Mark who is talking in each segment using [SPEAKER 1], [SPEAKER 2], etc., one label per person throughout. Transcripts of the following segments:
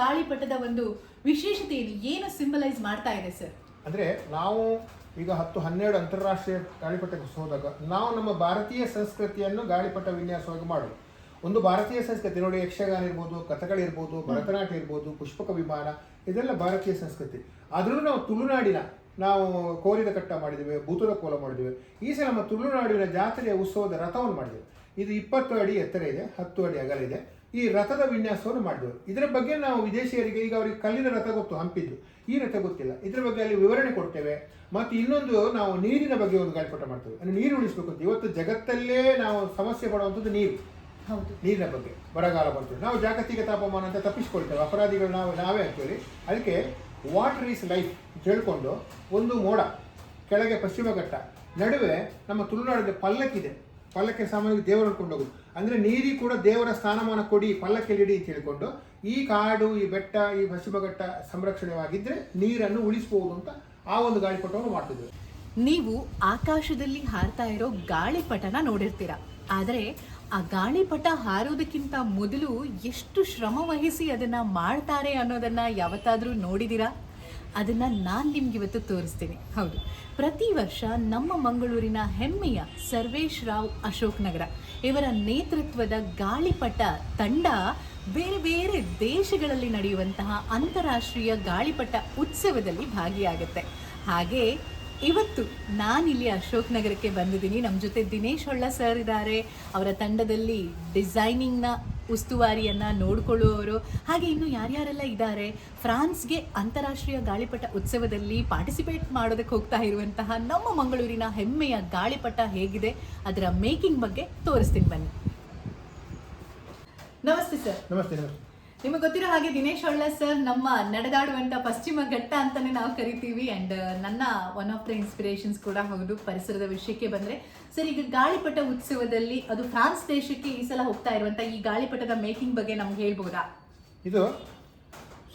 [SPEAKER 1] ಗಾಳಿಪಟದ ಒಂದು ವಿಶೇಷತೆ ಏನು ಏನು ಸಿಂಬಲೈಸ್ ಮಾಡ್ತಾ ಇದೆ ಸರ್?
[SPEAKER 2] ಅಂದರೆ ನಾವು ಈಗ ಹತ್ತು ಹನ್ನೆರಡು ಅಂತಾರಾಷ್ಟ್ರೀಯ ಗಾಳಿಪಟಕ್ಕೆ ಹೋದಾಗ ನಾವು ನಮ್ಮ ಭಾರತೀಯ ಸಂಸ್ಕೃತಿಯನ್ನು ಗಾಳಿಪಟ ವಿನ್ಯಾಸವಾಗಿ ಮಾಡೋದು. ಒಂದು ಭಾರತೀಯ ಸಂಸ್ಕೃತಿ ನೋಡಿ ಯಕ್ಷಗಾನ ಇರ್ಬೋದು ಕಥಗಳಿರ್ಬೋದು ಭರತನಾಟ್ಯ ಇರ್ಬೋದು ಪುಷ್ಪಕ ವಿಮಾನ ಇದೆಲ್ಲ ಭಾರತೀಯ ಸಂಸ್ಕೃತಿ. ಆದರೂ ನಾವು ತುಳುನಾಡಿನ ನಾವು ಕೋರಿದ ಕಟ್ಟ ಮಾಡಿದ್ದೇವೆ ಭೂತದ ಕೋಲ ಮಾಡಿದ್ದೇವೆ. ಈ ಸಲ ನಮ್ಮ ತುಳುನಾಡಿನ ಜಾತ್ರೆಯ ಉತ್ಸವದ ರಥವನ್ನು ಮಾಡಿದ್ದೇವೆ. ಇದು ಇಪ್ಪತ್ತು ಅಡಿ ಎತ್ತರ ಇದೆ ಹತ್ತು ಅಡಿ ಅಗಲ ಇದೆ. ಈ ರಥದ ವಿನ್ಯಾಸವನ್ನು ಮಾಡಿದರು ಇದರ ಬಗ್ಗೆ ನಾವು ವಿದೇಶಿಯರಿಗೆ ಈಗ ಅವರಿಗೆ ಕಲ್ಲಿನ ರಥ ಗೊತ್ತು ಹಂಪಿದ್ದು. ಈ ರಥ ಗೊತ್ತಿಲ್ಲ. ಇದರ ಬಗ್ಗೆ ಅಲ್ಲಿ ವಿವರಣೆ ಕೊಡ್ತೇವೆ. ಮತ್ತು ಇನ್ನೊಂದು ನಾವು ನೀರಿನ ಬಗ್ಗೆ ಒಂದು ಗಾಳಿಪಟ ಮಾಡ್ತೇವೆ. ಅಂದರೆ ನೀರು ಉಳಿಸ್ಬೇಕು ಅಂತ. ಇವತ್ತು ಜಗತ್ತಲ್ಲೇ ನಾವು ಸಮಸ್ಯೆ ಪಡುವಂಥದ್ದು ನೀರು.
[SPEAKER 1] ಹೌದು.
[SPEAKER 2] ನೀರಿನ ಬಗ್ಗೆ ಬರಗಾಲ ಬಂತು ನಾವು ಜಾಗತಿಕ ತಾಪಮಾನ ಅಂತ ತಪ್ಪಿಸ್ಕೊಳ್ತೇವೆ. ಅಪರಾಧಿಗಳು ನಾವು ನಾವೇ ಆಗ್ತೀವಿ ಅದಕ್ಕೆ ವಾಟರ್ ಈಸ್ ಲೈಫ್ ಅಂತ ಹೇಳ್ಕೊಂಡು ಒಂದು ಮೋಡ ಕೆಳಗೆ ಪಶ್ಚಿಮ ಘಟ್ಟ ನಡುವೆ ನಮ್ಮ ತುಳುನಾಡಲ್ಲಿ ಪಲ್ಲಕ್ಕಿದೆ. ಪಲ್ಲಕ್ಕೆ ಸಾಮಾನ್ಯವಾಗಿ ದೇವರು ಕೊಂಡೋಗುದು. ಅಂದರೆ ನೀರಿ ಕೂಡ ದೇವರ ಸ್ಥಾನಮಾನ ಕೊಡಿ ಪಲ್ಲಕ್ಕೆಲ್ಲಿಡಿ ಅಂತ ಹೇಳ್ಕೊಂಡು, ಈ ಕಾಡು, ಈ ಬೆಟ್ಟ, ಈ ಪಶ್ಚಿಮ ಘಟ್ಟ ಸಂರಕ್ಷಣೆವಾಗಿದ್ದರೆ ನೀರನ್ನು ಉಳಿಸಬಹುದು ಅಂತ ಆ ಒಂದು ಗಾಳಿಪಟವನ್ನು ಮಾಡ್ತಿದ್ರು
[SPEAKER 1] ನೀವು ಆಕಾಶದಲ್ಲಿ ಹಾರ್ತಾ ಇರೋ ಗಾಳಿಪಟನ ನೋಡಿರ್ತೀರ. ಆದರೆ ಆ ಗಾಳಿಪಟ ಹಾರೋದಕ್ಕಿಂತ ಮೊದಲು ಎಷ್ಟು ಶ್ರಮ ವಹಿಸಿ ಅದನ್ನ ಮಾಡ್ತಾರೆ ಅನ್ನೋದನ್ನ ಯಾವತ್ತಾದರೂ ನೋಡಿದಿರಾ? ಅದನ್ನ ನಾನು ನಿಮ್ಗೆ ಇವತ್ತು ತೋರಿಸ್ತೀನಿ. ಹೌದು. ಪ್ರತಿ ವರ್ಷ ನಮ್ಮ ಮಂಗಳೂರಿನ ಹೆಮ್ಮೆಯ ಸರ್ವೇಶ್ ರಾವ್ ಅಶೋಕ್ ನಗರ, ಇವರ ನೇತೃತ್ವದ ಗಾಳಿಪಟ ತಂಡ ಬೇರೆ ಬೇರೆ ದೇಶಗಳಲ್ಲಿ ನಡೆಯುವಂತಹ ಅಂತಾರಾಷ್ಟ್ರೀಯ ಗಾಳಿಪಟ ಉತ್ಸವದಲ್ಲಿ ಭಾಗಿಯಾಗುತ್ತೆ. ಹಾಗೆ ಇವತ್ತು ನಾನಿಲ್ಲಿ ಅಶೋಕ್ ನಗರಕ್ಕೆ ಬಂದಿದ್ದೀನಿ. ನಮ್ಮ ಜೊತೆ ದಿನೇಶ್ ಹೊಳ್ಳ ಸರ್ ಇದ್ದಾರೆ. ಅವರ ತಂಡದಲ್ಲಿ ಡಿಸೈನಿಂಗ್ನ ಉಸ್ತುವಾರಿಯನ್ನ ನೋಡಿಕೊಳ್ಳುವವರು. ಹಾಗೆ ಇನ್ನು ಯಾರ್ಯಾರೆಲ್ಲ ಇದ್ದಾರೆ, ಫ್ರಾನ್ಸ್ಗೆ ಅಂತಾರಾಷ್ಟ್ರೀಯ ಗಾಳಿಪಟ ಉತ್ಸವದಲ್ಲಿ ಪಾರ್ಟಿಸಿಪೇಟ್ ಮಾಡೋದಕ್ಕೆ ಹೋಗ್ತಾ ಇರುವಂತಹ ನಮ್ಮ ಮಂಗಳೂರಿನ ಹೆಮ್ಮೆಯ ಗಾಳಿಪಟ ಹೇಗಿದೆ, ಅದರ ಮೇಕಿಂಗ್ ಬಗ್ಗೆ ತೋರಿಸ್ತೀನಿ ಬನ್ನಿ. ನಮಸ್ತೆ ಸರ್.
[SPEAKER 2] ನಮಸ್ತೆ.
[SPEAKER 1] ನಿಮಗೆ ಗೊತ್ತಿರೋ ಹಾಗೆ ದಿನೇಶ್ ಒಳ್ಳೆ ಸರ್ ನಮ್ಮ ನಡೆದಾಡುವಂತ ಪಶ್ಚಿಮ ಘಟ್ಟ ಅಂತಾನೆ ನಾವು ಕರಿತೀವಿ ಅಂಡ್ ನನ್ನ ಒನ್ ಆಫ್ ದ ಇನ್ಸ್ಪಿರೇಷನ್ಸ್ ಕೂಡ ಹೌದು ಪರಿಸರದ ವಿಷಯಕ್ಕೆ ಬಂದ್ರೆ. ಸರ್ ಈಗ ಗಾಳಿಪಟ ಉತ್ಸವದಲ್ಲಿ ಅದು ಫ್ರಾನ್ಸ್ ದೇಶಕ್ಕೆ ಈ ಸಲ ಹೋಗ್ತಾ ಇರುವಂತ ಈ ಗಾಳಿಪಟದ ಮೇಕಿಂಗ್ ಬಗ್ಗೆ ನಮ್ಗೆ ಹೇಳ್ಬೋದಾ?
[SPEAKER 2] ಇದು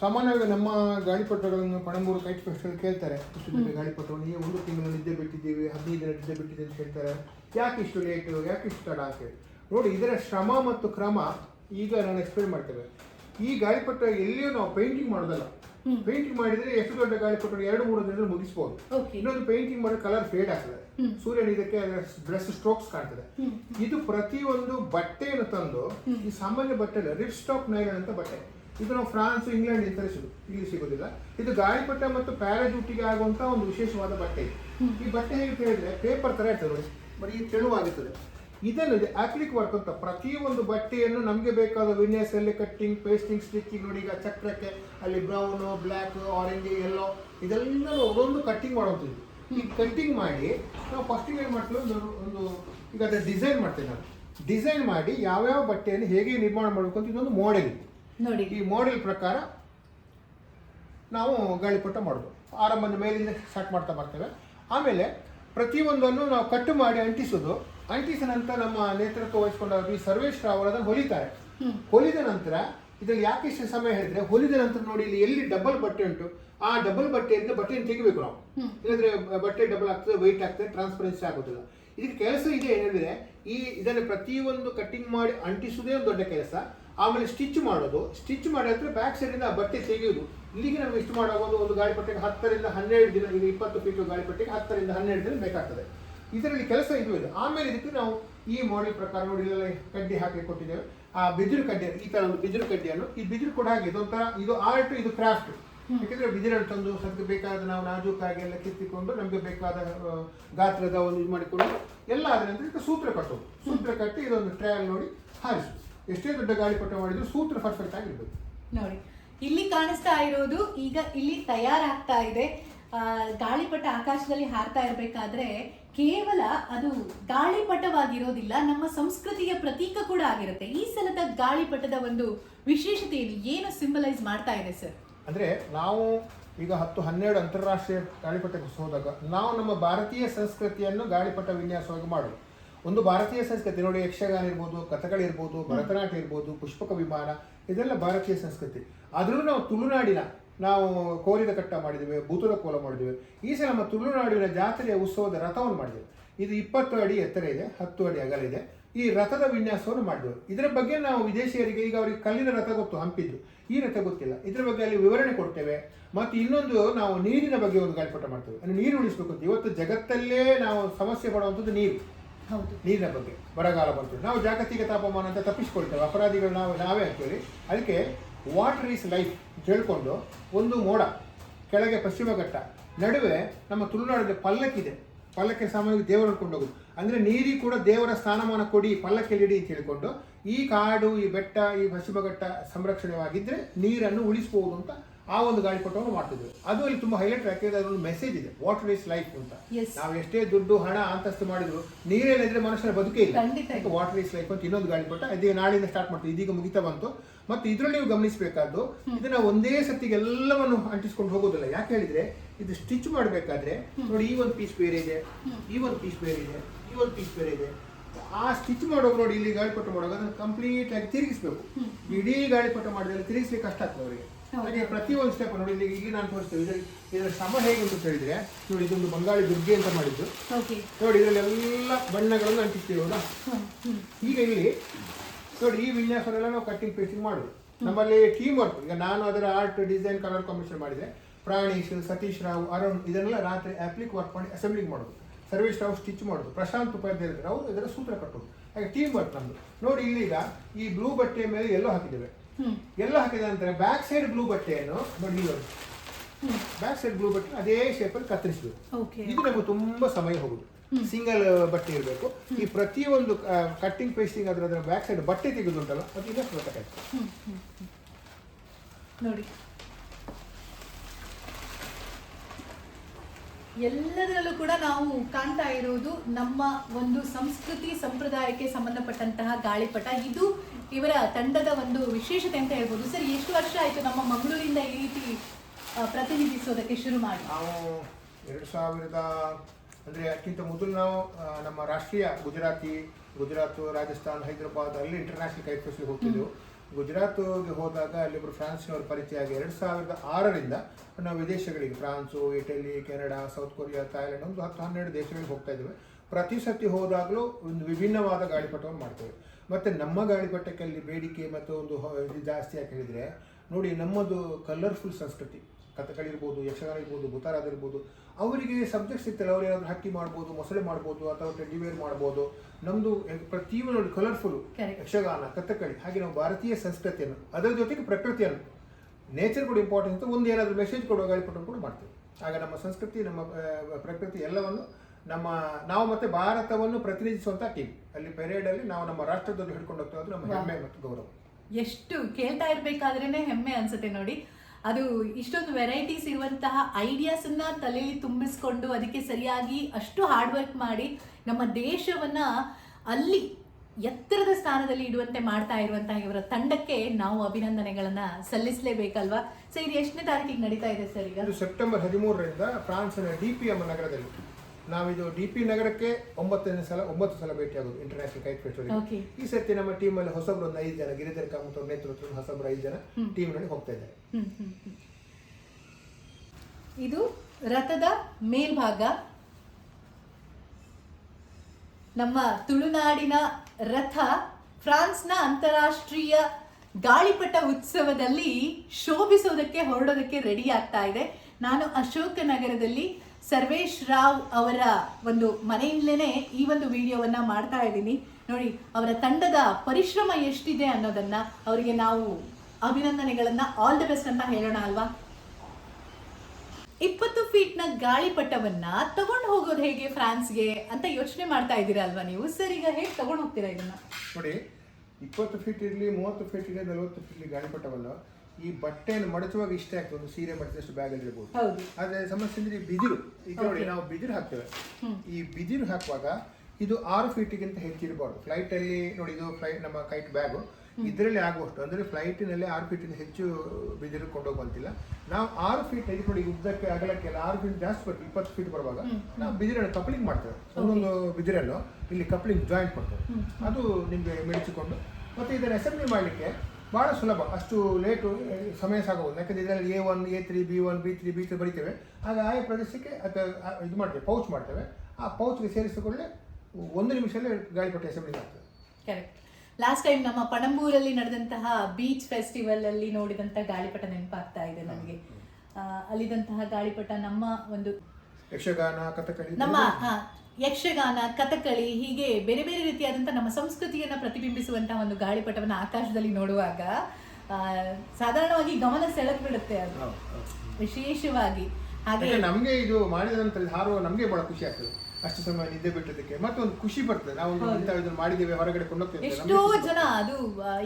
[SPEAKER 2] ಸಾಮಾನ್ಯವಾಗಿ ನಮ್ಮ ಗಾಳಿಪಟಗಳನ್ನು ಪಣಂಬೂರು ಕೈಟ್ ಫೆಸ್ಟಿವಲ್ ಕೇಳ್ತಾರೆ. ಇಷ್ಟು ನೀವು ಒಂದು ತಿಂಗಳು ನಿದ್ದೆ ಬಿಟ್ಟಿದ್ದೀವಿ, ಹದಿನೈದು ದಿನ ನಿದ್ದೆ ಬಿಟ್ಟಿದ್ದೀವಿ ಅಂತ ಹೇಳ್ತಾರೆ. ಯಾಕೆ ಇಷ್ಟು ಲೇಟು ಯಾಕೆ ಇಷ್ಟು ತಡ ಅಂತೇಳಿ ನೋಡಿ, ಇದರ ಶ್ರಮ ಮತ್ತು ಕ್ರಮ ಈಗ ನಾನು ಎಕ್ಸ್ಪ್ಲೇನ್ ಮಾಡ್ತೇವೆ ಈ ಗಾಳಿಪಟ ಎಲ್ಲಿಯೂ ನಾವು ಪೇಂಟಿಂಗ್ ಮಾಡೋದಲ್ಲ. ಪೇಂಟಿಂಗ್ ಮಾಡಿದ್ರೆ ಎಷ್ಟು ದೊಡ್ಡ ಗಾಳಿಪಟ ಎರಡು ಮೂರು ದಿನದಲ್ಲಿ ಮುಗಿಸ್ಬೋದು. ಇನ್ನೊಂದು ಪೇಂಟಿಂಗ್ ಮಾಡಿದ್ರೆ ಕಲರ್ ಫೇಡ್ ಆಗ್ತದೆ. ಸೂರ್ಯನ ಇದಕ್ಕೆ ಡ್ರೆಸ್ ಸ್ಟ್ರೋಕ್ಸ್ ಕಾಣ್ತದೆ. ಇದು ಪ್ರತಿ ಒಂದು ಬಟ್ಟೆಯನ್ನು ತಂದು ಈ ಸಾಮಾನ್ಯ ಬಟ್ಟೆ ರಿಪ್ ಸ್ಟಾಕ್ ನೈಲನ್ ಅಂತ ಬಟ್ಟೆ. ಇದು ನಾವು ಫ್ರಾನ್ಸ್ ಇಂಗ್ಲೆಂಡ್ ಇಂತ ಇಲ್ಲಿ ಸಿಗೋದಿಲ್ಲ. ಇದು ಗಾಳಿಪಟ ಮತ್ತು ಪ್ಯಾರಾಜೂಟಿಗೆ ಆಗುವಂತ ಒಂದು ವಿಶೇಷವಾದ ಬಟ್ಟೆ. ಈ ಬಟ್ಟೆ ಹೇಗೆ ಹೇಳಿದ್ರೆ ಪೇಪರ್ ತರ ಇರ್ತದೆ ಬರೀ ತೆಳುವಾಗಿರ್ತದೆ. ಇದನ್ನು ಆಕ್ಲಿಕ್ ವರ್ಕ್ ಅಂತ ಪ್ರತಿಯೊಂದು ಬಟ್ಟೆಯನ್ನು ನಮಗೆ ಬೇಕಾದ ವಿನ್ಯಾಸದಲ್ಲಿ ಕಟ್ಟಿಂಗ್ ಪೇಸ್ಟಿಂಗ್ ಸ್ಟಿಚಿಂಗ್ ನೋಡಿ ಈಗ ಚಕ್ರಕ್ಕೆ ಅಲ್ಲಿ ಬ್ರೌನು ಬ್ಲ್ಯಾಕ್ ಆರೆಂಜ್ ಎಲ್ಲೋ ಇದೆಲ್ಲ ಒಂದೊಂದು ಕಟ್ಟಿಂಗ್ ಮಾಡೋದು ಈ ಕಟ್ಟಿಂಗ್ ಮಾಡಿ ನಾವು ಫಸ್ಟಿಗೆ ಏನು ಮಾಡ್ತೀವಿ ಒಂದು ಒಂದು ಈಗ ಅದೇ ಡಿಸೈನ್ ಮಾಡ್ತೇವೆ ನಾನು. ಡಿಸೈನ್ ಮಾಡಿ ಯಾವ್ಯಾವ ಬಟ್ಟೆಯನ್ನು ಹೇಗೆ ನಿರ್ಮಾಣ ಮಾಡಬೇಕು ಅಂತ ಇದೊಂದು ಮಾಡೆಲ್
[SPEAKER 1] ನೋಡಿ.
[SPEAKER 2] ಈ ಮಾಡೆಲ್ ಪ್ರಕಾರ ನಾವು ಗಾಳಿಪಟ ಮಾಡೋದು ಆರಂಭದ ಮೇಲಿಂದ ಸ್ಟಾರ್ಟ್ ಮಾಡ್ತಾ ಬರ್ತೇವೆ. ಆಮೇಲೆ ಪ್ರತಿಯೊಂದನ್ನು ನಾವು ಕಟ್ಟು ಮಾಡಿ ಅಂಟಿಸೋದು. ಅಂಟಿಸಿದ ನಂತರ ನಮ್ಮ ನೇತೃತ್ವ ವಹಿಸಿಕೊಂಡ ಬಿ ಸರ್ವೇಶ್ ರಾವ್ ಅದನ್ನು ಹೊಲಿತಾರೆ. ಹೊಲಿದ ನಂತರ ಇದ್ರಲ್ಲಿ ಯಾಕೆ ಇಷ್ಟು ಸಮಯ ಹೇಳಿದ್ರೆ ಹೊಲಿದ ನಂತರ ನೋಡಿ ಇಲ್ಲಿ ಎಲ್ಲಿ ಡಬಲ್ ಬಟ್ಟೆ ಉಂಟು ಆ ಡಬಲ್ ಬಟ್ಟೆಯಿಂದ ಬಟ್ಟೆಯನ್ನು ತೆಗಿಬೇಕು ನಾವು. ಇಲ್ಲದ್ರೆ ಬಟ್ಟೆ ಡಬಲ್ ಆಗ್ತದೆ ವೈಟ್ ಆಗ್ತದೆ ಟ್ರಾನ್ಸ್ಪರೆನ್ಸಿ ಆಗೋದಿಲ್ಲ. ಇದಕ್ಕೆ ಕೆಲಸ ಇದೆ ಏನಂದ್ರೆ ಈ ಇದನ್ನು ಪ್ರತಿಯೊಂದು ಕಟ್ಟಿಂಗ್ ಮಾಡಿ ಅಂಟಿಸುವುದೇ ಒಂದು ದೊಡ್ಡ ಕೆಲಸ. ಆಮೇಲೆ ಸ್ಟಿಚ್ ಮಾಡೋದು. ಸ್ಟಿಚ್ ಮಾಡಿದ್ರೆ ಬ್ಯಾಕ್ ಸೈಡಿಂದ ಬಟ್ಟೆ ತೆಗೆಯೋದು ಇಲ್ಲಿಗೆ ನಮಗೆ ಇಷ್ಟು ಮಾಡೋದು ಒಂದು ಗಾಳಿ ಬಟ್ಟೆಗೆ ಹತ್ತರಿಂದ ಹನ್ನೆರಡು ದಿನ ಈಗ ಇಪ್ಪತ್ತು ಫೀಟು ಗಾಳಿ ಬಟ್ಟೆಗೆ ಹತ್ತರಿಂದ ಹನ್ನೆರಡು ದಿನ ಬೇಕಾಗ್ತದೆ. ಇದರಲ್ಲಿ ಕೆಲಸ ಇದು ಇದೆ. ಆಮೇಲೆ ಇದಕ್ಕೆ ನಾವು ಈ ಮಾಡೆಲ್ ಪ್ರಕಾರ ನೋಡಿ ಇಲ್ಲೆಲ್ಲ ಕಡ್ಡಿ ಹಾಕಿ ಕೊಟ್ಟಿದ್ದೇವೆ. ಆ ಬಿದಿರು ಕಡ್ಡಿ ಈ ತರ ಒಂದು ಬಿದಿರು ಕಡ್ಡಿಯನ್ನು ಈ ಬಿದಿರು ಕೂಡ ಹಾಗೆ ಇದೊಂಥರ ಇದು ಆರ್ಟ್ ಇದು ಕ್ರಾಫ್ಟ್ ಯಾಕಂದ್ರೆ ಬಿದಿರನ್ನು ತಂದು ಅದಕ್ಕೆ ಬೇಕಾದ ನಾವು ನಾಜೂಕಾಗಿ ಎಲ್ಲ ಕಿತ್ತಿಕೊಂಡು ನಮಗೆ ಬೇಕಾದ ಗಾತ್ರದ ಒಂದು ಇದು ಮಾಡಿಕೊಂಡು ಎಲ್ಲ ಆದ್ರೆ ನಂತರ ಸೂತ್ರ ಕಟ್ಟೋದು ಸೂತ್ರ ಕಟ್ಟಿ ಇದೊಂದು ಟ್ರಯಲ್ ನೋಡಿ ಹಾರಿಸು ಎಷ್ಟೇ ದೊಡ್ಡ ಗಾಳಿಪಟ ಮಾಡಿದ್ರು ಸೂತ್ರ ಪರ್ಫೆಕ್ಟ್ ಆಗಿರ್ಬೇಕು
[SPEAKER 1] ನೋಡಿ ಇಲ್ಲಿ ಕಾಣಿಸ್ತಾ ಇರೋದು ಈಗ ಇಲ್ಲಿ ತಯಾರಾಗ್ತಾ ಇದೆ. ಗಾಳಿಪಟ ಆಕಾಶದಲ್ಲಿ ಹಾರ್ತಾ ಇರಬೇಕಾದ್ರೆ ಕೇವಲ ಅದು ಗಾಳಿಪಟವಾಗಿರೋದಿಲ್ಲ, ನಮ್ಮ ಸಂಸ್ಕೃತಿಯ ಪ್ರತೀಕ ಕೂಡ ಆಗಿರುತ್ತೆ. ಈ ಸಲದ ಗಾಳಿಪಟದ ಒಂದು ವಿಶೇಷತೆ ಏನು ಏನು ಸಿಂಬಲೈಸ್ ಮಾಡ್ತಾ ಇದೆ ಸರ್
[SPEAKER 2] ಅಂದರೆ ನಾವು ಈಗ ಹತ್ತು ಹನ್ನೆರಡು ಅಂತಾರಾಷ್ಟ್ರೀಯ ಗಾಳಿಪಟಕ್ಕೆ ಹೋದಾಗ ನಾವು ನಮ್ಮ ಭಾರತೀಯ ಸಂಸ್ಕೃತಿಯನ್ನು ಗಾಳಿಪಟ ವಿನ್ಯಾಸವಾಗಿ ಮಾಡೋದು. ಒಂದು ಭಾರತೀಯ ಸಂಸ್ಕೃತಿ, ನೋಡಿ ಯಕ್ಷಗಾನ ಇರ್ಬೋದು ಕಥಗಳಿರ್ಬೋದು ಭರತನಾಟ್ಯ ಇರ್ಬೋದು, ಪುಷ್ಪಕ ವಿಮಾನ, ಇದೆಲ್ಲ ಭಾರತೀಯ ಸಂಸ್ಕೃತಿ. ಆದರೂ ನಾವು ತುಳುನಾಡಿನ ನಾವು ಕೋರಿದ ಕಟ್ಟ ಮಾಡಿದ್ದೇವೆ ಭೂತದ ಕೋಲ ಮಾಡಿದ್ದೇವೆ. ಈ ಸಲ ನಮ್ಮ ತುಳುನಾಡಿನ ಜಾತ್ರೆಯ ಉತ್ಸವದ ರಥವನ್ನು ಮಾಡಿದ್ದೇವೆ. ಇದು ಇಪ್ಪತ್ತು ಅಡಿ ಎತ್ತರ ಇದೆ ಹತ್ತು ಅಡಿ ಅಗಲ ಇದೆ. ಈ ರಥದ ವಿನ್ಯಾಸವನ್ನು ಮಾಡಿದೆವು ಇದರ ಬಗ್ಗೆ ನಾವು ವಿದೇಶಿಯರಿಗೆ ಈಗ ಅವರಿಗೆ ಕಲ್ಲಿನ ರಥ ಗೊತ್ತು ಹಂಪಿದ್ದು. ಈ ರಥ ಗೊತ್ತಿಲ್ಲ. ಇದರ ಬಗ್ಗೆ ಅಲ್ಲಿ ವಿವರಣೆ ಕೊಡ್ತೇವೆ. ಮತ್ತು ಇನ್ನೊಂದು ನಾವು ನೀರಿನ ಬಗ್ಗೆ ಒಂದು ಗಾಳಿಪಟ ಮಾಡ್ತೇವೆ. ಅಂದರೆ ನೀರು ಉಳಿಸ್ಬೇಕು ಅಂತ. ಇವತ್ತು ಜಗತ್ತಲ್ಲೇ ನಾವು ಸಮಸ್ಯೆ ಪಡುವಂಥದ್ದು ನೀರು.
[SPEAKER 1] ಹೌದು.
[SPEAKER 2] ನೀರಿನ ಬಗ್ಗೆ. ಬರಗಾಲ ಬಂತು ನಾವು ಜಾಗತಿಕ ತಾಪಮಾನ ಅಂತ ತಪ್ಪಿಸ್ಕೊಳ್ತೇವೆ. ಅಪರಾಧಿಗಳು ನಾವು ನಾವೇ ಹಾಕ್ತೇವೆ ಅದಕ್ಕೆ ವಾಟರ್ ಈಸ್ ಲೈಫ್ ಹೇಳ್ಕೊಂಡು ಒಂದು ಮೋಡ, ಕೆಳಗೆ ಪಶ್ಚಿಮ ಘಟ್ಟ, ನಡುವೆ ನಮ್ಮ ತುಳುನಾಡಿನ ಪಲ್ಲಕ್ಕಿದೆ. ಪಲ್ಲಕ್ಕೆ ಸಾಮಾನ್ಯವಾಗಿ ದೇವರು ಹಿಡ್ಕೊಂಡು ಹೋಗುದು ಅಂದ್ರೆ ನೀರಿ ಕೂಡ ದೇವರ ಸ್ಥಾನಮಾನ ಕೊಡಿ ಪಲ್ಲಕ್ಕೆಲ್ಲಿ ಇಡಿ ಅಂತ ಹೇಳ್ಕೊಂಡು ಈ ಕಾಡು, ಈ ಬೆಟ್ಟ, ಈ ಪಶ್ಚಿಮ ಘಟ್ಟ ಸಂರಕ್ಷಣೆವಾಗಿದ್ದರೆ ನೀರನ್ನು ಉಳಿಸಬಹುದು ಅಂತ ಆ ಒಂದು ಗಾಳಿಪಟವನ್ನು ಮಾಡ್ತಿದ್ವಿ. ಅದು ಅಲ್ಲಿ ತುಂಬಾ ಹೈಲೈಟ್ ಯಾಕೆಂದ್ರೆ ಒಂದು ಮೆಸೇಜ್ ಇದೆ. ವಾಟರ್ ಇಸ್ ಲೈಫ್ ಅಂತ. ನಾವು ಎಷ್ಟೇ ದುಡ್ಡು ಹಣ ಅಂತಸ್ತು ಮಾಡಿದ್ರು ನೀರೇನಿದ್ರೆ ಮನುಷ್ಯನ ಬದುಕೇ ಇಲ್ಲ. ವಾಟರ್ ಇಸ್ ಲೈಫ್ ಅಂತ ಇನ್ನೊಂದು ಗಾಳಿಪಟ ಇದೀಗ ನಾಳಿಂದ ಸ್ಟಾರ್ಟ್ ಮಾಡ್ತೀವಿ. ಇದೀಗ ಮುಗಿತಾ ಬಂತು. ಮತ್ತೆ ಇದ್ರಲ್ಲಿ ನೀವು ಗಮನಿಸಬೇಕಾದ್ದು ಇದನ್ನ ಒಂದೇ ಸತ್ತಿಗೆ ಎಲ್ಲವನ್ನು ಅಂಟಿಸ್ಕೊಂಡು ಹೋಗೋದಿಲ್ಲ. ಯಾಕೆ ಹೇಳಿದ್ರೆ ಇದು ಸ್ಟಿಚ್ ಮಾಡಬೇಕಾದ್ರೆ ನೋಡಿ ಈ ಒಂದು ಪೀಸ್ ಬೇರೆ ಇದೆ. ಈ ಒಂದು ಪೀಸ್ ಬೇರೆ ಇದೆ. ಈ ಒಂದು ಪೀಸ್ ಬೇರೆ ಇದೆ. ಆ ಸ್ಟಿಚ್ ಮಾಡೋದು ನೋಡಿ ಇಲ್ಲಿ ಗಾಳಿಪಟ ಮಾಡುವಾಗ ಅದನ್ನು ಕಂಪ್ಲೀಟ್ ಆಗಿ ತಿರುಗಿಸ್ಬೇಕು. ಇಡೀ ಗಾಳಿಪಟ ಮಾಡಿದ್ರೆ ತಿರುಗಿಸ್ಲಿಕ್ಕೆ ಕಷ್ಟ ಆಗ್ತದೆ ಅವರಿಗೆ. ಹಾಗೆ ಪ್ರತಿ ಒಂದು ಸ್ಟೆಪ್ ನೋಡಿ ಇಲ್ಲಿ ಈಗ ನಾನು ತೋರಿಸ್ತೇವೆ ಇದರಲ್ಲಿ ಇದರ ಸಮ ಹೇಗೆ ಅಂತ ಹೇಳಿದ್ರೆ ನೋಡಿ ಇದೊಂದು ಬಂಗಾಳಿ ದುರ್ಗೆ ಅಂತ ಮಾಡಿದ್ದು. ನೋಡಿ ಇದರಲ್ಲಿ ಎಲ್ಲ ಬಣ್ಣಗಳನ್ನು ಅಂಟಿಸ್ತೀವಿ ಹೌದಾ ಈಗ ಇಲ್ಲಿ ನೋಡಿ ಈ ವಿನ್ಯಾಸನೆಲ್ಲ ನಾವು ಕಟ್ಟಿಂಗ್ ಪೇಸ್ಟಿಂಗ್ ಮಾಡೋದು. ನಮ್ಮಲ್ಲಿ ಟೀಮ್ ವರ್ಕ್ ಈಗ ನಾನು ಅದರ ಆರ್ಟ್ ಡಿಸೈನ್ ಕಲರ್ ಕಾಂಬಿನೇಷನ್ ಮಾಡಿದೆ. ಪ್ರಾಣೇಶ್ ಸತೀಶ್ ರಾವ್ ಅರುಣ್ ಇದನ್ನೆಲ್ಲ ರಾತ್ರಿ ಅಪ್ಲಿಕ್ ವರ್ಕ್ ಮಾಡಿ ಅಸೆಂಬ್ಲಿಂಗ್ ಮಾಡೋದು. ಸರ್ವೇಶ್ ನಾವು ಸ್ಟಿಚ್ ಮಾಡೋದು. ಪ್ರಶಾಂತ್ ಉಪಾಧ್ಯಾಯ ಇದ್ರೆ ಅವರು ಇದರ ಸೂತ್ರ ಕಟ್ಟೋದು ಹಾಗೆ ಟೀಮ್ ವರ್ಕ್ ನಮ್ಮದು ನೋಡಿ ಇಲ್ಲೀಗ ಈ ಬ್ಲೂ ಬಟ್ಟೆಯ ಮೇಲೆ ಎಲ್ಲೋ ಹಾಕಿದ್ದೇವೆ. ಎಲ್ಲೋ ಹಾಕಿದ ನಂತರ ಬ್ಯಾಕ್ ಸೈಡ್ ಬ್ಲೂ ಬಟ್ಟೆಯನ್ನು ನೋಡಿ ಇಲ್ಲಿ ನೋಡಿ ಬ್ಯಾಕ್ ಸೈಡ್ ಬ್ಲೂ ಬಟ್ಟೆ ಅದೇ ಶೇಪಲ್ಲಿ ಕತ್ತರಿಸಬೇಕು ಇದು ನಮಗೆ ತುಂಬಾ ಸಮಯ ಹೋಗುದು. ಸಿಂಗಲ್ ಬಟ್ಟೆ ಇರಬೇಕು. ಈ ಪ್ರತಿಯೊಂದು ಕಟ್ಟಿಂಗ್ ಪೇಸ್ಟಿಂಗ್ ಅದ್ರ ಅದರ ಬ್ಯಾಕ್ ಸೈಡ್ ಬಟ್ಟೆ ತೆಗೆದುಂಟಲ್ಲ ಅದು ಇನ್ನಷ್ಟು ಗೊತ್ತಾಗ್ತದೆ.
[SPEAKER 1] ನೋಡಿ. ಎಲ್ಲದರಲ್ಲೂ ಕೂಡ ನಾವು ಕಾಣ್ತಾ ಇರೋದು ನಮ್ಮ ಒಂದು ಸಂಸ್ಕೃತಿ ಸಂಪ್ರದಾಯಕ್ಕೆ ಸಂಬಂಧಪಟ್ಟಂತಹ ಗಾಳಿಪಟ. ಇದು ಇವರ ತಂಡದ ಒಂದು ವಿಶೇಷತೆ ಅಂತ ಹೇಳ್ಬೋದು. ಸರ್, ಎಷ್ಟು ವರ್ಷ ಆಯಿತು ನಮ್ಮ ಮಂಗಳೂರಿಂದ ಈ ರೀತಿ ಪ್ರತಿನಿಧಿಸೋದಕ್ಕೆ ಶುರು ಮಾಡಿ?
[SPEAKER 2] ನಾವು ಎರಡು ಸಾವಿರದ, ಅಂದರೆ ಅತ್ಯಂತ ಮೊದಲು ನಾವು ನಮ್ಮ ರಾಷ್ಟ್ರೀಯ ಗುಜರಾತಿ, ಗುಜರಾತ್, ರಾಜಸ್ಥಾನ್, ಹೈದರಾಬಾದ್ ಅಲ್ಲಿ ಇಂಟರ್ನ್ಯಾಷನಲ್ ಕೈಟ್ ಫೆಸ್ಟಿವಲ್ ಹೋಗ್ತಿದ್ದೆವು. ಗುಜರಾತ್ಗೆ ಹೋದಾಗ ಅಲ್ಲಿಬ್ಬರು ಫ್ರಾನ್ಸ್ನವರು ಪರಿಚಯ ಆಗಿ ಎರಡು ಸಾವಿರದ ಆರರಿಂದ ನಾವು ವಿದೇಶಗಳಿಗೆ, France, Italy, Canada, South Korea, Thailand ಒಂದು ಹತ್ತು ಹನ್ನೆರಡು ದೇಶಗಳಿಗೆ ಹೋಗ್ತಾ ಇದ್ದೇವೆ. ಪ್ರತಿ ಸತಿ ಹೋದಾಗಲೂ ಒಂದು ವಿಭಿನ್ನವಾದ ಗಾಳಿಪಟವನ್ನು ಮಾಡ್ತೇವೆ. ಮತ್ತು ನಮ್ಮ ಗಾಳಿಪಟಕ್ಕೆ ಅಲ್ಲಿ ಬೇಡಿಕೆ ಮತ್ತು ಒಂದು ಇದು ಜಾಸ್ತಿ ಯಾಕೆ ಹೇಳಿದರೆ, ನೋಡಿ ನಮ್ಮದು ಕಲರ್ಫುಲ್ ಸಂಸ್ಕೃತಿ. ಕಥಕಳಿ ಇರ್ಬೋದು ಯಕ್ಷಗಾನ ಇರ್ಬೋದು ಭೂತಾರಾಧ ಇರ್ಬೋದು ಅವರಿಗೆ ಸಬ್ಜೆಕ್ಟ್ಸ್ ಇರ್ತಲ್ಲ ಅವ್ರು ಏನಾದರೂ ಹಕ್ಕಿ ಮಾಡ್ಬೋದು ಮೊಸಳೆ ಮಾಡ್ಬೋದು ಅಥವಾ ಟೆಡಿವೇರ್ ಮಾಡ್ಬೋದು ನಮ್ಮದು ಪ್ರತಿಯೊಂದು ನೋಡಿ ಕಲರ್ಫುಲ್ ಯಕ್ಷಗಾನ ಕಥಕಳಿ ಹಾಗೆ ನಾವು ಭಾರತೀಯ ಸಂಸ್ಕೃತಿಯನ್ನು ಅದರ ಜೊತೆಗೆ ಪ್ರಕೃತಿಯನ್ನು ನೇಚರ್ ಕೂಡ ಇಂಪಾರ್ಟೆಂಟ್ ಒಂದು ಏನಾದರೂ ಮೆಸೇಜ್ ಕೊಡುವ ಗಾಳಿಪಟವನ್ನು ಕೂಡ ಮಾಡ್ತೀವಿ. ಆಗ ನಮ್ಮ ಸಂಸ್ಕೃತಿ ನಮ್ಮ ಪ್ರಕೃತಿ ಎಲ್ಲವನ್ನು ನಮ್ಮ ನಾವು ಮತ್ತೆ ಭಾರತವನ್ನು ಪ್ರತಿನಿಧಿಸುವಂಥ ಟೀಮ್ ಅಲ್ಲಿ ಪೆರೇಡಲ್ಲಿ ನಾವು ನಮ್ಮ ರಾಷ್ಟ್ರದಲ್ಲಿ ಹಿಡ್ಕೊಂಡು ಹೋಗ್ತಾ ನಮ್ಮ ಹೆಮ್ಮೆ ಮತ್ತು ಗೌರವ.
[SPEAKER 1] ಎಷ್ಟು ಕೇಳ್ತಾ ಇರ್ಬೇಕಾದ್ರೇನೆ ಹೆಮ್ಮೆ ಅನ್ಸುತ್ತೆ ನೋಡಿ. ಅದು ಇಷ್ಟೊಂದು ವೆರೈಟೀಸ್ ಇರುವಂತಹ ಐಡಿಯಾಸ್ ಅನ್ನ ತಲೆಯಲ್ಲಿ ತುಂಬಿಸ್ಕೊಂಡು ಅದಕ್ಕೆ ಸರಿಯಾಗಿ ಅಷ್ಟು ಹಾರ್ಡ್ ವರ್ಕ್ ಮಾಡಿ ನಮ್ಮ ದೇಶವನ್ನ ಅಲ್ಲಿ ಎತ್ತರದ ಸ್ಥಾನದಲ್ಲಿ ಇಡುವಂತೆ ಮಾಡ್ತಾ ಇರುವಂತಹ ಇವರ ತಂಡಕ್ಕೆ ನಾವು ಅಭಿನಂದನೆಗಳನ್ನ ಸಲ್ಲಿಸಲೇಬೇಕಲ್ವಾ? ಸರ್, ಇದು ಎಷ್ಟನೇ ತಾರೀಕಿಗೆ ನಡೀತಾ ಇದೆ ಸರ್ ಈಗ?
[SPEAKER 2] ಸೆಪ್ಟೆಂಬರ್ ಹದಿಮೂರರಿಂದ ಫ್ರಾನ್ಸ್ನ ಡಿ ಪಿ ಎಂ ನಗರದಲ್ಲಿ. ನಾವಿದು ಡಿ ಪಿ ನಗರಕ್ಕೆ ಒಂಬತ್ತನೇ ಸಲ ಒಂಬತ್ತು ಸಲ ಭೇಟಿಯಾಗೋದು ಇಂಟರ್ನ್ಯಾಷನಲ್ ಕೈಟ್ ಫೆಸ್ಟಿವಲ್. ಈ ಸರ್ತಿ ನಮ್ಮ ಟೀಮಲ್ಲಿ ಹೊಸಬ್ರು ಒಂದು ಐದು ಜನ ಗಿರಿಧರ್ ಕಾಮತ್ ಅವ್ರ ನೇತೃತ್ವದ ಹೊಸಬ್ರು ಐದು ಜನ
[SPEAKER 1] ಟೀಮ್
[SPEAKER 2] ಟೀಮ್ನಲ್ಲಿ ಹೋಗ್ತಾ ಇದ್ದಾರೆ.
[SPEAKER 1] ಇದು ರಥದ ಮೇಲ್ಭಾಗ. ನಮ್ಮ ತುಳುನಾಡಿನ ರಥ ಫ್ರಾನ್ಸ್ನ ಅಂತಾರಾಷ್ಟ್ರೀಯ ಗಾಳಿಪಟ ಉತ್ಸವದಲ್ಲಿ ಶೋಭಿಸೋದಕ್ಕೆ ಹೊರಡೋದಕ್ಕೆ ರೆಡಿ ಆಗ್ತಾ ಇದೆ. ನಾನು ಅಶೋಕ ನಗರದಲ್ಲಿ ಸರ್ವೇಶ್ ರಾವ್ ಅವರ ಒಂದು ಮನೆಯಿಂದಲೇ ಈ ಒಂದು ವಿಡಿಯೋವನ್ನು ಮಾಡ್ತಾ ಇದ್ದೀನಿ. ನೋಡಿ, ಅವರ ತಂಡದ ಪರಿಶ್ರಮ ಎಷ್ಟಿದೆ ಅನ್ನೋದನ್ನ ಅವರಿಗೆ ನಾವು ಅಭಿನಂದನೆಗಳನ್ನ ಆಲ್ ದಿ ಬೆಸ್ಟ್ ಅಂತ ಹೇಳೋಣ ಅಲ್ವಾ? ಇಪ್ಪತ್ತು ಫೀಟ್ನ ಗಾಳಿಪಟವನ್ನ ತಗೊಂಡು ಹೋಗೋದು ಹೇಗೆ ಫ್ರಾನ್ಸ್ಗೆ ಅಂತ ಯೋಚನೆ ಮಾಡ್ತಾ ಇದ್ದೀರಾ ಅಲ್ವಾ ನೀವು? ಸರ್, ಈಗ ಹೇಗೆ ತಗೊಂಡು ಹೋಗ್ತೀರಾ ಇದನ್ನ?
[SPEAKER 2] ನೋಡಿ, ಇಪ್ಪತ್ತು ಫೀಟ್ ಇರಲಿ, ಮೂವತ್ತು ಫೀಟ್ ಇರಲಿ, ನಲವತ್ತು ಫೀಟ್ ಇರಲಿ ಗಾಳಿಪಟವನ್ನು ಈ ಬಟ್ಟೆಯನ್ನು ಮಡಚುವಾಗ ಇಷ್ಟ ಆಗ್ತದೆ ಒಂದು ಸೀರೆ ಮಡಚಿದಷ್ಟು ಬ್ಯಾಗಲ್ಲಿ ಇರ್ಬೋದು.
[SPEAKER 1] ಹೌದು.
[SPEAKER 2] ಆದ್ರೆ ಸಮಸ್ಯೆ ಅಂದ್ರೆ ಬಿದಿರು ಈಗ ನೋಡಿ ನಾವು ಬಿದಿರು ಹಾಕ್ತೇವೆ. ಈ ಬಿದಿರು ಹಾಕುವಾಗ ಇದು ಆರು ಫೀಟಿಗಿಂತ ಹೆಚ್ಚಿರಬಾರ್ದು. ಫ್ಲೈಟ್ ಅಲ್ಲಿ ನೋಡಿ ಇದು ಫ್ಲೈಟ್ ನಮ್ಮ ಕೈಟ್ ಬ್ಯಾಗು ಇದರಲ್ಲಿ ಆಗುವಷ್ಟು ಅಂದ್ರೆ ಫ್ಲೈಟಿನಲ್ಲಿ ಆರು ಫೀಟಿಂದ ಹೆಚ್ಚು ಬಿದಿರು ಕೊಂಡೋಗುವಂತಿಲ್ಲ ನಾವು ಆರು ಫೀಟ್ ಇದು ನೋಡಿ ಉದ್ದಕ್ಕೆ ಅಗಲಕ್ಕೆಲ್ಲ ಆರು ಫೀಟ್ ಜಾಸ್ತಿ ಬರ್ತದೆ ಇಪ್ಪತ್ತು ಫೀಟ್ ಬರುವಾಗ. ನಾವು ಬಿದಿರನ್ನು ಕಪ್ಲಿಂಗ್ ಮಾಡ್ತೇವೆ. ಒಂದೊಂದು ಬಿದಿರನ್ನು ಇಲ್ಲಿ ಕಪ್ಲಿಂಗ್ ಜಾಯಿಂಟ್ ಮಾಡ್ತೇವೆ. ಅದು ನಿಮಗೆ ಮೆಡಿಸಿಕೊಂಡು ಮತ್ತೆ ಇದನ್ನು ಅಸೆಂಬ್ಲಿ ಮಾಡಲಿಕ್ಕೆ ಬಹಳ ಸುಲಭ. ಅಷ್ಟು ಲೇಟು ಸಮಯ ಸಾಗಬಹುದು ಯಾಕಂದರೆ ಇದರಲ್ಲಿ A one A three B one B three B three ಬರಿತೇವೆ. ಆಗ ಆಯಾ ಪ್ರದೇಶಕ್ಕೆ ಅದು ಇದು ಮಾಡ್ತೇವೆ ಪೌಚ್ ಮಾಡ್ತೇವೆ. ಆ ಪೌಚ್ಗೆ ಸೇರಿಸಿಕೊಳ್ಳಿ ಒಂದು ನಿಮಿಷದಲ್ಲಿ ಗಾಳಿಪಟ ಅಸೆಂಬ್ಲಿ ಆಗ್ತದೆ
[SPEAKER 1] ಕರೆಕ್ಟ್ ಲಾಸ್ಟ್ ಟೈಮ್ ನಮ್ಮ ಪಣಂಬೂರಲ್ಲಿ ನಡೆದಂತಹ ಬೀಚ್ ಫೆಸ್ಟಿವಲ್ ಅಲ್ಲಿ ನೋಡಿದಂತ ಗಾಳಿಪಟ ನೆನಪಾಗ್ತಾ ಇದೆ ನನಗೆ ಆ, ಅಲ್ಲಿದಂತಹ ಗಾಳಿಪಟ ನಮ್ಮ ಒಂದು
[SPEAKER 2] ಯಕ್ಷಗಾನ ಕಥಕಳಿ
[SPEAKER 1] ನಮ್ಮ ಯಕ್ಷಗಾನ ಕಥಕಳಿ ಹೀಗೆ ಬೇರೆ ಬೇರೆ ರೀತಿಯಾದಂಥ ನಮ್ಮ ಸಂಸ್ಕೃತಿಯನ್ನ ಪ್ರತಿಬಿಂಬಿಸುವಂತಹ ಒಂದು ಗಾಳಿಪಟವನ್ನು ಆಕಾಶದಲ್ಲಿ ನೋಡುವಾಗ ಆ, ಸಾಧಾರಣವಾಗಿ ಗಮನ ಸೆಳೆದು ಬಿಡುತ್ತೆ ಅದು. ವಿಶೇಷವಾಗಿ. ಹಾಗೆ
[SPEAKER 2] ನಮಗೆ ಇದು ಮಾಡಿದ ನಂತರ ಹಾರುವ ನಮ್ಗೆ ಬಹಳ ಖುಷಿ ಆಗ್ತದೆ. ಅಷ್ಟು ಸಮಯ ನಿದ್ದೆ ಬಿಟ್ಟದಕ್ಕೆ ಮತ್ತೊಂದು ಖುಷಿ ಬರ್ತದೆ. ನಾವು ಇಂಥ ಮಾಡಿದ್ದೇವೆ ಹೊರಗಡೆ ಕೊಂಡೋಗ್ತೇವೆ
[SPEAKER 1] ಎಷ್ಟೋ ಜನ ಅದು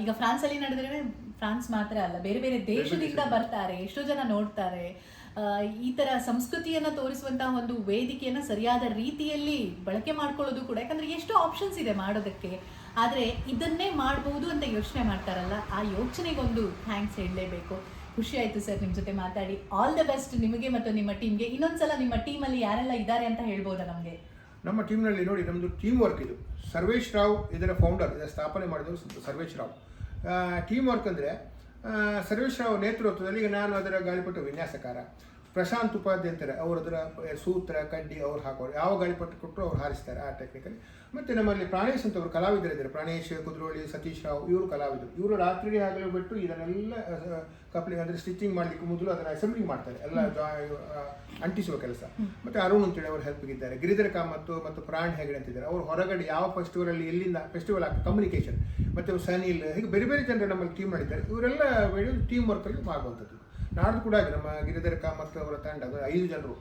[SPEAKER 1] ಈಗ ಫ್ರಾನ್ಸ್ ಅಲ್ಲಿ ನಡೆದ್ರೆ ಫ್ರಾನ್ಸ್ ಮಾತ್ರ ಅಲ್ಲ ಬೇರೆ ಬೇರೆ ದೇಶದಿಂದ. ಬರ್ತಾರೆ ಎಷ್ಟೋ ಜನ ನೋಡ್ತಾರೆ. ಈ ತರ ಸಂಸ್ಕೃತಿಯನ್ನ ತೋರಿಸುವಂತಹ ಒಂದು ವೇದಿಕೆಯನ್ನ ಸರಿಯಾದ ರೀತಿಯಲ್ಲಿ ಬಳಕೆ ಮಾಡ್ಕೊಳ್ಳೋದು ಕೂಡ, ಯಾಕಂದ್ರೆ ಎಷ್ಟು ಆಪ್ಷನ್ಸ್ ಇದೆ ಮಾಡೋದಕ್ಕೆ. ಆದ್ರೆ ಇದನ್ನೇ ಮಾಡಬಹುದು ಅಂತ ಯೋಚನೆ ಮಾಡ್ತಾರಲ್ಲ, ಆ ಯೋಚನೆಗೊಂದು ಥ್ಯಾಂಕ್ಸ್ ಹೇಳಲೇಬೇಕು. ಖುಷಿ ಆಯ್ತು ಸರ್ ನಿಮ್ಮ ಜೊತೆ ಮಾತಾಡಿ. ಆಲ್ ದ ಬೆಸ್ಟ್ ನಿಮಗೆ ಮತ್ತು ನಿಮ್ಮ ಟೀಮ್ಗೆ ಇನ್ನೊಂದ್ಸಲ ನಿಮ್ಮ ಟೀಮಲ್ಲಿ ಯಾರೆಲ್ಲ ಇದ್ದಾರೆ ಅಂತ ಹೇಳ್ಬೋದಾ ನಮಗೆ?
[SPEAKER 2] ನಮ್ಮ ಟೀಮ್ನಲ್ಲಿ ನೋಡಿ ನಮ್ಮದು ಟೀಮ್ ವರ್ಕ್ ಇದು. ಸರ್ವೇಶ್ ರಾವ್ ಇದರ ಫೌಂಡರ್ ಇದರ ಸ್ಥಾಪನೆ ಮಾಡಿದವರು ಸರ್ವೇಶ್ ರಾವ್. ಟೀಮ್ ವರ್ಕ್ ಅಂದರೆ ಸರ್ವೇಶ್ ರಾವ್ ನೇತೃತ್ವದಲ್ಲಿ ನಾನು ಅದರ ಗಾಳಿಪಟ ವಿನ್ಯಾಸಕಾರ. ಪ್ರಶಾಂತ್ ಉಪಾಧ್ಯಾಯ ಅಂತಾರೆ ಅವರು ಅದರ ಸೂತ್ರ ಕಡ್ಡಿ ಅವ್ರು ಹಾಕೋರು. ಯಾವ ಗಾಳಿಪಟ್ಟು ಕೊಟ್ಟರು ಅವ್ರು ಹಾರಿಸ್ತಾರೆ ಆ ಟೆಕ್ನಿಕಲ್ಲಿ ಮತ್ತು ನಮ್ಮಲ್ಲಿ ಪ್ರಾಣೇಶ್ ಅಂತ ಅವರು ಕಲಾವಿದರಿದ್ದಾರೆ ಪ್ರಾಣೇಶ್ ಕುದ್ರೋಳಿ ಸತೀಶ್ ರಾವ್ ಇವರು ಕಲಾವಿದರು. ಇವರು ರಾತ್ರಿಗೆ ಆಗಲು ಬಿಟ್ಟು ಇದನ್ನೆಲ್ಲ ಕಪ್ಲಿ ಅಂದರೆ ಸ್ಟಿಚಿಂಗ್ ಮಾಡಲಿಕ್ಕೆ ಮೊದಲು ಅದನ್ನು ಅಸೆಂಬ್ಲಿಂಗ್ ಮಾಡ್ತಾರೆ. ಎಲ್ಲ ಅಂಟಿಸುವ ಕೆಲಸ. ಮತ್ತು ಅರುಣ್ ಅಂತೇಳಿ ಅವರು ಹೆಲ್ಪ್ ಇದ್ದಾರೆ. ಗಿರಿಧರ ಕಾಮತ್ತು ಮತ್ತು ಪ್ರಾಣ್ ಹೆಗಡೆ ಅಂತಿದ್ದಾರೆ ಅವರು ಹೊರಗಡೆ ಯಾವ ಫೆಸ್ಟಿವಲ್ ಅಲ್ಲಿ ಎಲ್ಲಿಂದ ಫೆಸ್ಟಿವಲ್ ಆಗ್ತದೆ ಕಮ್ಯುನಿಕೇಷನ್ ಮತ್ತು ಸನಿಲ್ ಹೀಗೆ ಬೇರೆ ಬೇರೆ ಜನರು ನಮ್ಮಲ್ಲಿ ಟೀಮ್ ಮಾಡಿದ್ದಾರೆ. ಇವರೆಲ್ಲ ಟೀಮ್ ವರ್ಕಲ್ಲಿ ಮಾಡುವಂಥದ್ದು ನಾಡ್ದು ಕೂಡ ಹಾಗೆ ನಮ್ಮ ಗಿರಿಧರ ಕಾಮತ್ ಅವರ ತಂಡ ಐದು ಜನರು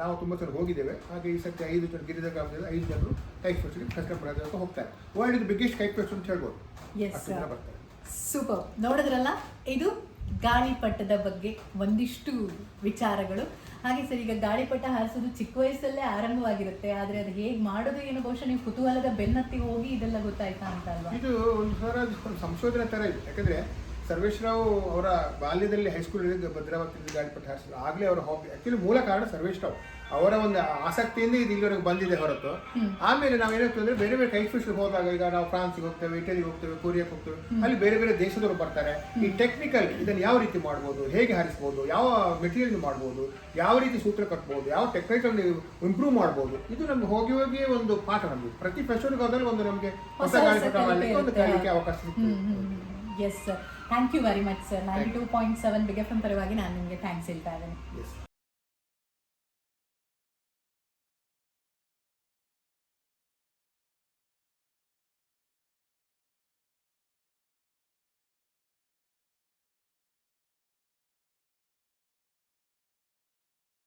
[SPEAKER 2] ನಾವು ತುಂಬ ಸಲ ಹೋಗಿದ್ದೇವೆ. ಹಾಗೆ ಈ ಸತ್ಯ ಐದು ಜನ ಗಿರಿಧರ ಕಾಮದಲ್ಲಿ ಐದು ಜನರು ಕೈಕ್ ಫೆಸ್ಟ್ಗೆ ಅಂತ ಹೋಗ್ತಾರೆ. ವರ್ಲ್ಡ್ ಬಿಗ್ಗೆಸ್ಟ್ ಕೈಕ್ ಫೆಸ್ಟ್ ಅಂತ ಹೇಳ್ಬೋದು.
[SPEAKER 1] ಎಸ್
[SPEAKER 2] ಬರ್ತಾರೆ.
[SPEAKER 1] ಸೂಪರ್ ನೋಡಿದ್ರಲ್ಲ? ಇದು ಗಾಳಿಪಟದ ಬಗ್ಗೆ ಒಂದಿಷ್ಟು ವಿಚಾರಗಳು. ಹಾಗೆ ಸರ್ ಈಗ ಗಾಳಿಪಟ ಹಾರಿಸೋದು ಚಿಕ್ಕ ವಯಸ್ಸಲ್ಲೇ ಆರಂಭವಾಗಿರುತ್ತೆ. ಆದ್ರೆ ಅದು ಹೇಗೆ ಮಾಡೋದು ಏನು? ಬಹುಶಃ ನೀವು ಕುತೂಹಲದ ಬೆನ್ನತ್ತಿಗೆ ಹೋಗಿ ಇದೆಲ್ಲ ಗೊತ್ತಾಯ್ತಾ ಅಂತ ಅಲ್ವಾ?
[SPEAKER 2] ಇದು ಒಂದು ಸರ ಸಂಶೋಧನೆ ಥರ ಇದೆ. ಯಾಕಂದರೆ ಸರ್ವೇಶ್ ರಾವ್ ಅವರ ಬಾಲ್ಯದಲ್ಲಿ ಹೈಸ್ಕೂಲಲ್ಲಿ ಭದ್ರಾವತಿ ಗಾಳಿಪಟ ಹಾರಿಸಿದ್ರು. ಆಗಲೇ ಅವರ ಹಾಬಿ ಆ್ಯಕ್ಚುಲಿ ಮೂಲ ಕಾರಣ ಸರ್ವೇಶ್ ರಾವ್ ಅವರ ಒಂದು ಆಸಕ್ತಿಯಿಂದ ಇದು ಇಲ್ಲಿವರೆಗೆ ಬಂದಿದೆ ಹೊರತು. ಆಮೇಲೆ ನಾವು ಏನಾಗ್ತದೆ ಅಂದರೆ ಬೇರೆ ಬೇರೆ ಫಿಶ್ ಹೋದಾಗ ಈಗ ನಾವು ಫ್ರಾನ್ಸ್ಗೆ ಹೋಗ್ತೇವೆ ಇಟಲಿಗೆ ಹೋಗ್ತೇವೆ ಕೊರಿಯಾಕ್ ಹೋಗ್ತೇವೆ ಅಲ್ಲಿ ಬೇರೆ ಬೇರೆ ದೇಶದವರು ಬರ್ತಾರೆ. ಈ ಟೆಕ್ನಿಕಲ್ ಇದನ್ನು ಯಾವ ರೀತಿ ಮಾಡ್ಬೋದು ಹೇಗೆ ಹಾರಿಸ್ಬೋದು ಯಾವ ಮೆಟೀರಿಯಲ್ ಮಾಡ್ಬೋದು ಯಾವ ರೀತಿ ಸೂತ್ರ ಕಟ್ಬೋದು ಯಾವ ಟೆಕ್ನಿಕಲ್ ಇಂಪ್ರೂವ್ ಮಾಡ್ಬೋದು ಇದು ನಮ್ಗೆ ಹೋಗಿ ಹೋಗಿ ಒಂದು ಪಾಠ ನಮಗೆ. ಪ್ರತಿ ಫೆಸ್ಟಿವಲ್ಗೆ ಹೋದಲ್ಲಿ ಒಂದು ನಮಗೆ ಹೊಸ ಗಾಳಿಪಟ ಮಾಡಲಿಕ್ಕೆ ಒಂದು
[SPEAKER 1] ಕಲಿಕೆ
[SPEAKER 2] ಕಲಿಕೆ ಅವಕಾಶ ಸಿಗ್ತದೆ.
[SPEAKER 1] Yes sir thank you very much sir ninety two point seven big F M ಪರವಾಗಿ ನಾನು ನಿಮಗೆ ಥ್ಯಾಂಕ್ಸ್ ಹೇಳ್ತಾ ಇದ್ದೇನೆ.